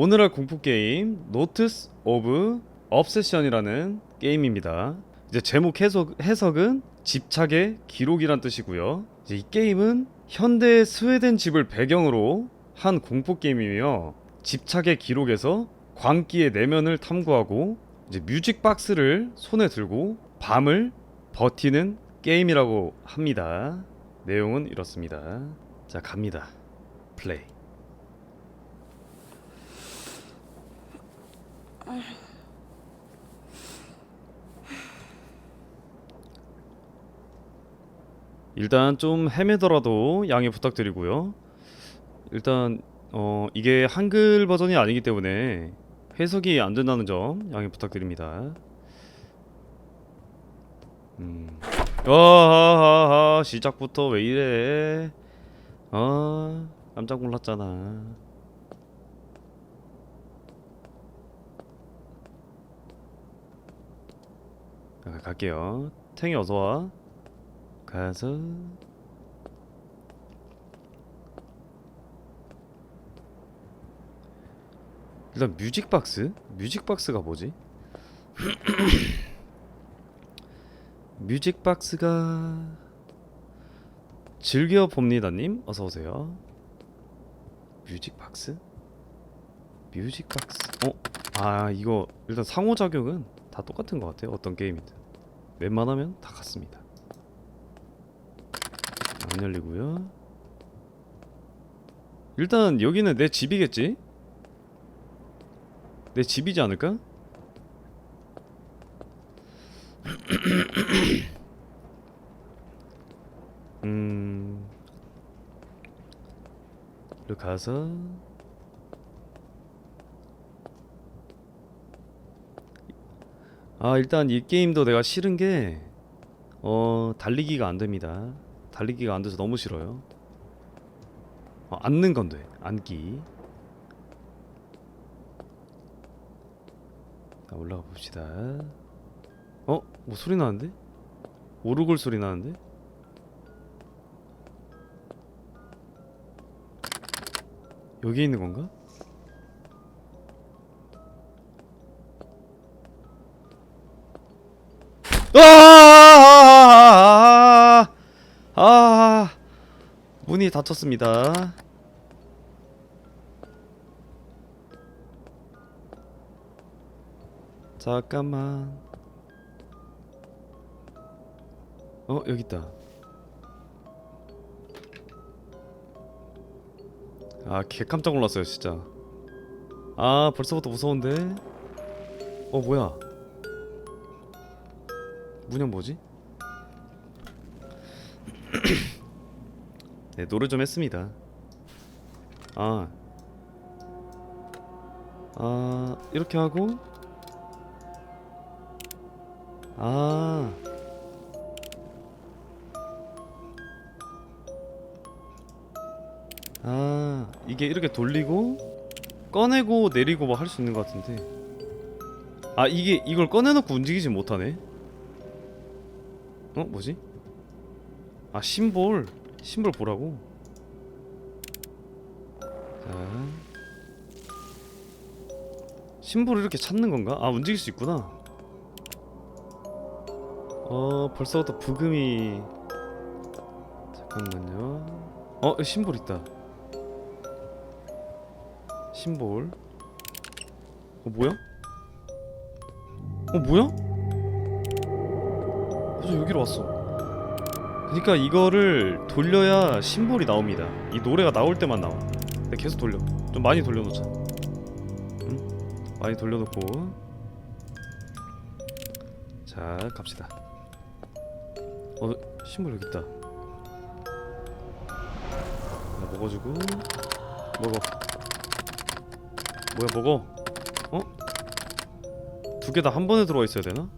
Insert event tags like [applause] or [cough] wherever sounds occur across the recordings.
오늘 할 공포 게임 노트스 오브 업세션이라는 게임입니다. 이제 제목 해석, 해석은 집착의 기록이란 뜻이고요. 이 게임은 현대 스웨덴 집을 배경으로 한 공포 게임이며 집착의 기록에서 광기의 내면을 탐구하고 이제 뮤직 박스를 손에 들고 밤을 버티는 게임이라고 합니다. 내용은 이렇습니다. 자 갑니다. 플레이. 일단 좀 헤매더라도 양해 부탁드리고요. 일단 어 이게 한글 버전이 아니기 때문에 해석이 안 된다는 점 양해 부탁드립니다. 음. 아하하하 시작부터 왜 이래? 아 깜짝 놀랐잖아. 아, 갈게요. 탱이 어서 와. 가서 일단 뮤직 박스? 뮤직 박스가 뭐지? [clears throat] 뮤직 박스가 즐겨 봅니다님 어서 오세요. 뮤직 박스? 뮤직 박스? 어? 아 이거 일단 상호작용은 다 똑같은 것 같아요. 어떤 게임이든 웬만하면 다 같습니다. 안 열리고요. 일단 여기는 내 집이겠지? 내 집이지 않을까? [clears throat] 음. 이렇게 가서 아 일단 이 게임도 내가 싫은 게 어 달리기가 안 됩니다. 달리기가 안 돼서 너무 싫어요. 어, 앉는 건 돼. 앉기. 자, 올라가 봅시다. 어? 뭐 소리 나는데? 오르골 소리 나는데? 여기 있는 건가? 아! 아! 문이 닫혔습니다. 잠깐만. 어, 여기 있다. 아, 개 깜짝 놀랐어요, 진짜. 아, 벌써부터 무서운데. 어, 뭐야? 문양 뭐지? [clears throat] 네, 노래 좀 했습니다. 아. 아, 이렇게 하고 아. 아, 이게 이렇게 돌리고 꺼내고 내리고 뭐 할 수 있는 것 같은데. 아, 이게 이걸 꺼내놓고 움직이지 못하네. 어, 뭐지? 아, 심볼. 심볼 보라고. 자. 심볼을 이렇게 찾는 건가? 아, 움직일 수 있구나. 어 벌써부터 부금이 잠깐만요 어 심볼 있다 심볼 어 뭐야? 어 뭐야? 벌써 여기로 왔어. 그니까 이거를 돌려야 심볼이 나옵니다. 이 노래가 나올 때만 나와. 근데 계속 돌려. 좀 많이 돌려놓자. 응? 많이 돌려놓고. 자 갑시다. 어 식물 여기 있다. 하나 먹어주고. 먹어. 뭐야 먹어? 어? 두 개 다 한 번에 들어와 있어야 되나?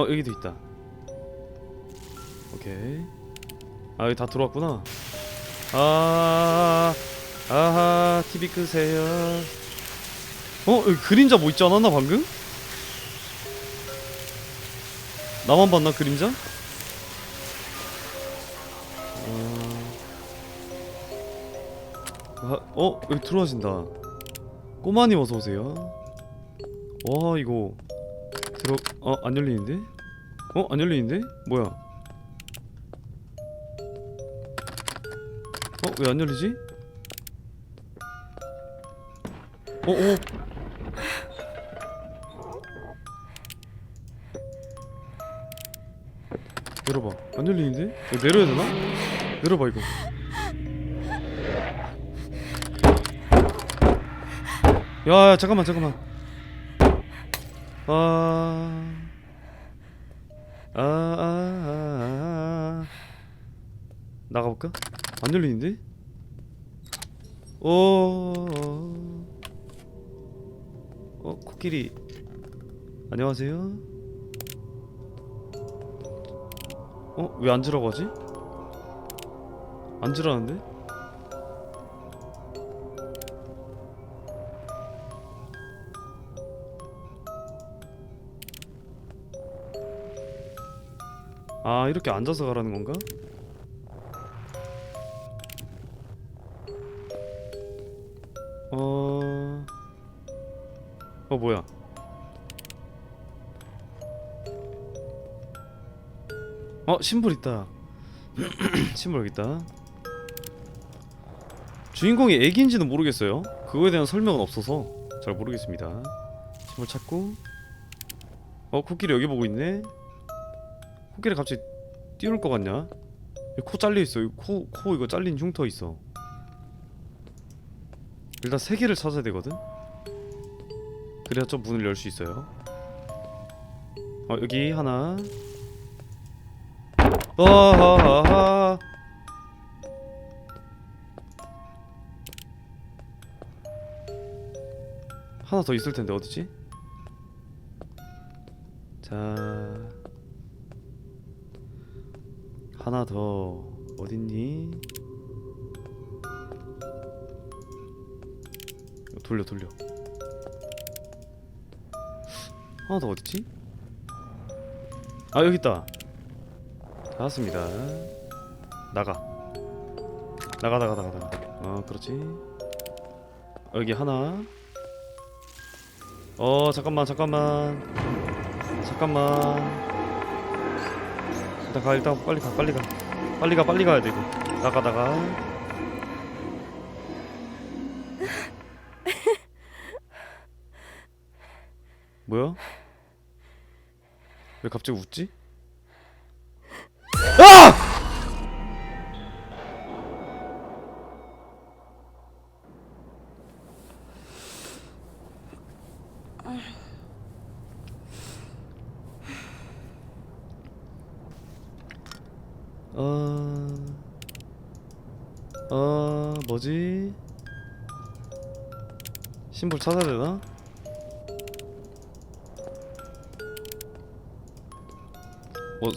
어 여기도 있다 오케이 아 여기 다 들어왔구나 아 아하 TV 끄세요 어? 여기 그림자 뭐 있지 않았나 방금? 나만 봤나 그림자? 아, 아 어? 여기 들어와진다 꼬마님 어서오세요 와 이거 들어 어 안 열리는데? 어 안 열리는데? 뭐야? 어 왜 안 열리지? 어 어. 열어봐. 안 열리는데? 이거 내려야 되나? 내려봐 이거. 야, 야 잠깐만 잠깐만 아... 아... 아... 아... 아... 나가볼까? 안 열리는데? 어... 어... 코끼리 안녕하세요 어? 왜 앉으라고 하지? 앉으라는데? 아 이렇게 앉아서 가라는 건가? 어... 어 뭐야? 어 심볼 있다. [clears throat] 심볼 있다. 주인공이 애기인지는 모르겠어요. 그거에 대한 설명은 없어서 잘 모르겠습니다. 심볼 찾고. 어 코끼리 여기 보고 있네 코끼리 갑자기 띄울 것 같냐? 코 잘려 있어. 여기 코, 코 이거 잘린 흉터 있어. 일단 세 개를 찾아야 되거든. 그래야 좀 문을 열 수 있어요. 어 여기 하나. 어하하하. 하나 더 있을 텐데 어디지? 자. 하나 더. 어딨니? 돌려 돌려. 하나 더 어딨지? 아 여기 있다. 찾았습니다. 나가. 나가 나가 나가 나가. 어 그렇지. 여기 하나. 어 잠깐만 잠깐만. 잠깐만 일단 가 일단 빨리 가 빨리 가 빨리 가 빨리 가야 돼 이거 나가 나가 뭐야? 왜 갑자기 웃지? 아! 어... 어... 뭐지? 심볼 찾아야 되나? 어...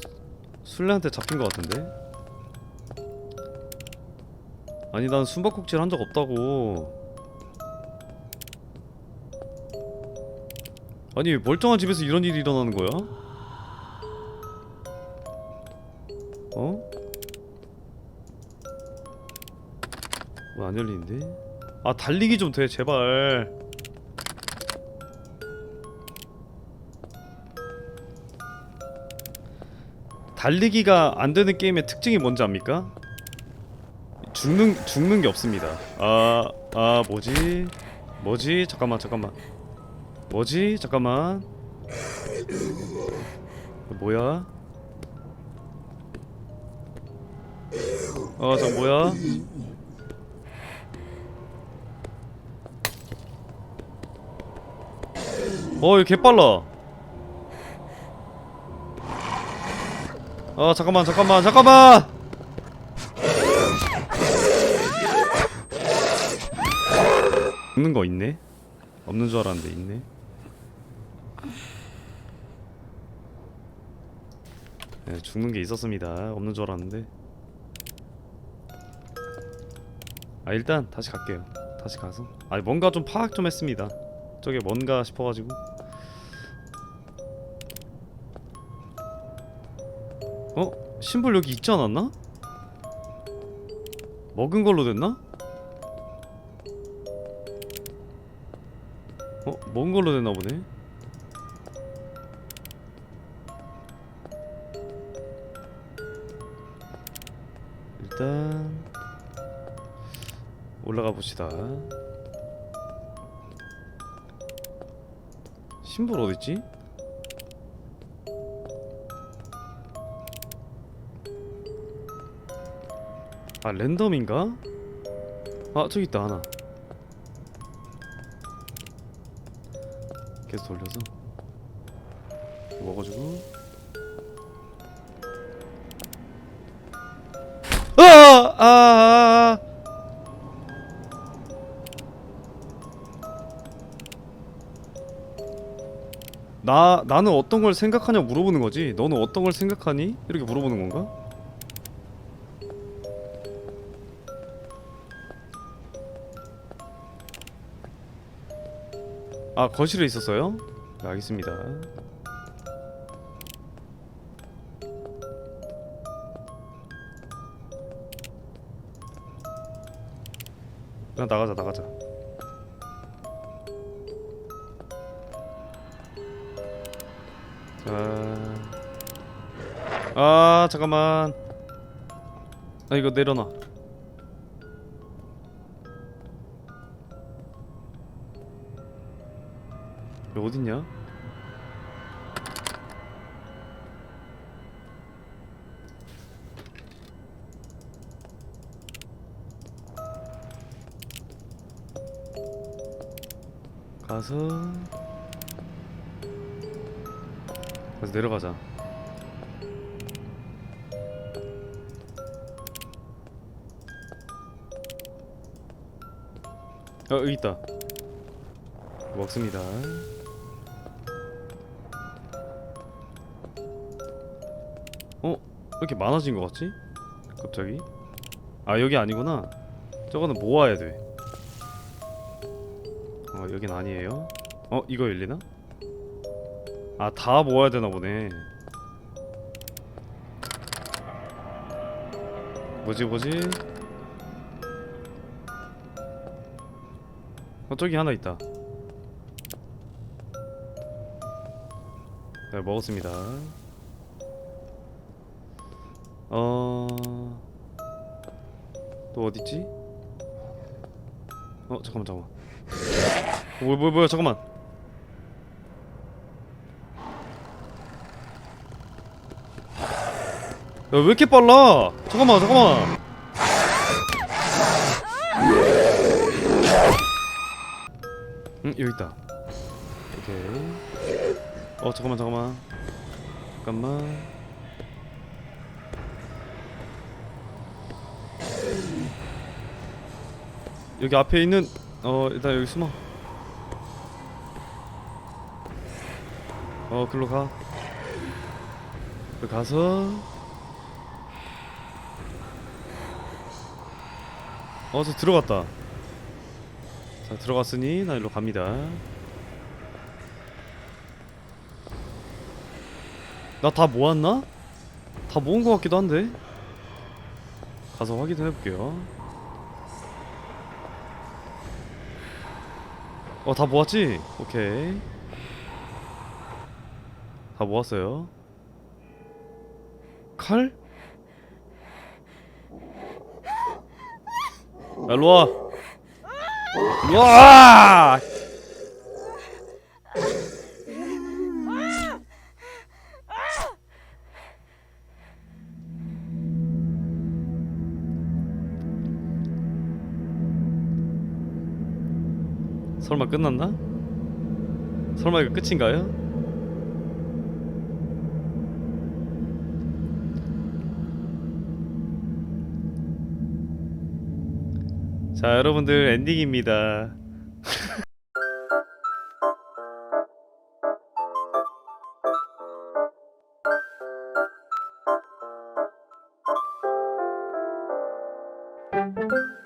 술래한테 잡힌 것 같은데? 아니 난 숨바꼭질 한 적 없다고 아니 왜 멀쩡한 집에서 이런 일이 일어나는 거야? 어? 왜 안 열리는데? 아 달리기 좀 돼 제발 달리기가 안 되는 게임의 특징이 뭔지 압니까? 죽는 죽는 게 없습니다. 아, 아 뭐지? 뭐지? 잠깐만, 잠깐만. 뭐지? 잠깐만. 뭐야? 어, 저 뭐야? 어, 이거 개빨라. 아, 잠깐만, 잠깐만, 잠깐만! 죽는 거 있네? 없는 줄 알았는데 있네. 네, 죽는 게 있었습니다. 없는 줄 알았는데. 아 일단 다시 갈게요 다시 가서 아 뭔가 좀 파악 좀 했습니다 저게 뭔가 싶어가지고 어? 심볼 여기 있지 않았나? 먹은 걸로 됐나? 어? 먹은 걸로 됐나 보네 일단 올라가 봅시다 심볼 어딨지? 아 랜덤인가? 아 저기 있다 하나 계속 돌려서 먹어주고 아! 아! 아! 나 나는 어떤 걸 생각하냐 물어보는 거지. 너는 어떤 걸 생각하니? 이렇게 물어보는 건가? 아 거실에 있었어요? 네, 알겠습니다. 그냥 나가자 나가자. 자. 아 잠깐만. 아 이거 내려놔. 여기 어딨냐? 가서 가서 내려가자. 어 여기 있다. 먹습니다. 어? 왜 이렇게 많아진 것 같지? 갑자기? 아 여기 아니구나 저거는 모아야 돼 어, 여긴 아니에요 어? 이거 열리나? 아 다 모아야 되나 보네. 뭐지 뭐지? 어 저기 하나 있다. 네 먹었습니다. 어... 또 어딨지? 어 잠깐만 잠깐만. 어, 뭐야 뭐야 뭐야 잠깐만 야 왜 이렇게 빨라? 잠깐만 잠깐만. 응 여기 있다. 오케이. 어 잠깐만 잠깐만. 잠깐만. 여기 앞에 있는 어 일단 여기 숨어. 어 글로 가. 여기 가서 어저 들어갔다 자 들어갔으니 나 일로 갑니다 나 다 모았나? 다 모은 것 같기도 한데 가서 확인해 볼게요 어 다 모았지? 오케이 다 모았어요 칼? 일로 와 일로 와 설마 끝났나? 설마 이거 끝인가요? 자 여러분들 엔딩입니다